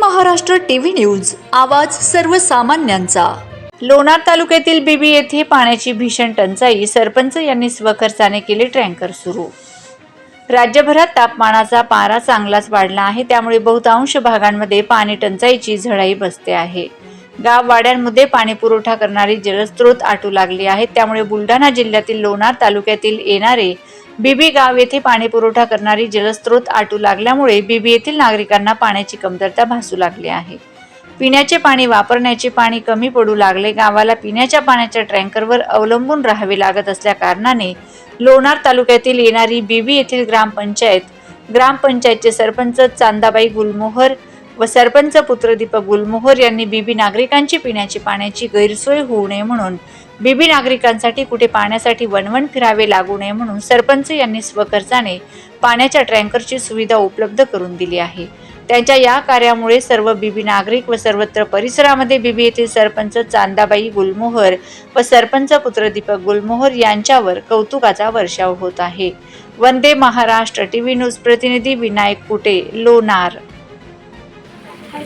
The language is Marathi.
महाराष्ट्र टीव्ही न्यूज आवाज सर्वसामान्यांचा. लोणार तालुक्यातील बीबी येथे पाण्याची भीषण टंचाई सरपंच यांनी स्वखर्चाने केले टँकर सुरू. राज्यभरात तापमानाचा पारा चांगलाच वाढला आहे त्यामुळे बहुतांश भागांमध्ये पाणी टंचाईची झळाई बसते आहे. गाव वाड्यांमध्ये पाणी पुरवठा करणारी जलस्रोत आटू लागली आहेत त्यामुळे बुलढाणा जिल्ह्यातील लोणार तालुक्यातील येणारे बीबी गाव येथे पाणी पुरवठा करणारी जलस्रोत आटू लागल्यामुळे बीबी येथील नागरिकांना पाण्याची कमतरता भासू लागली आहे. पिण्याचे पाणी वापरण्याचे पाणी कमी पडू लागले. गावाला पिण्याच्या पाण्याच्या टँकरवर अवलंबून राहावे लागत असल्या कारणाने लोणार तालुक्यातील येणारी बीबी येथील ग्रामपंचायत ग्रामपंचायतचे सरपंच चांदाबाई गुलमोहर व सरपंच पुत्र दीपक गुलमोहर यांनी बीबी नागरिकांची पिण्याची पाण्याची गैरसोय होऊ नये म्हणून बीबी नागरिकांसाठी कुठे पाण्यासाठी वणवण फिरावे लागू नये म्हणून सरपंच यांनी स्वखर्चाने पाण्याच्या टँकरची सुविधा उपलब्ध करून दिली आहे. त्यांच्या या कार्यामुळे सर्व बीबी नागरिक व सर्वत्र परिसरामध्ये बीबी येथील सरपंच चांदाबाई गुलमोहर व सरपंच पुत्र दीपक गुलमोहर यांच्यावर कौतुकाचा वर्षाव होत आहे. वंदे महाराष्ट्र टीव्ही न्यूज प्रतिनिधी विनायक कुटे लोणार.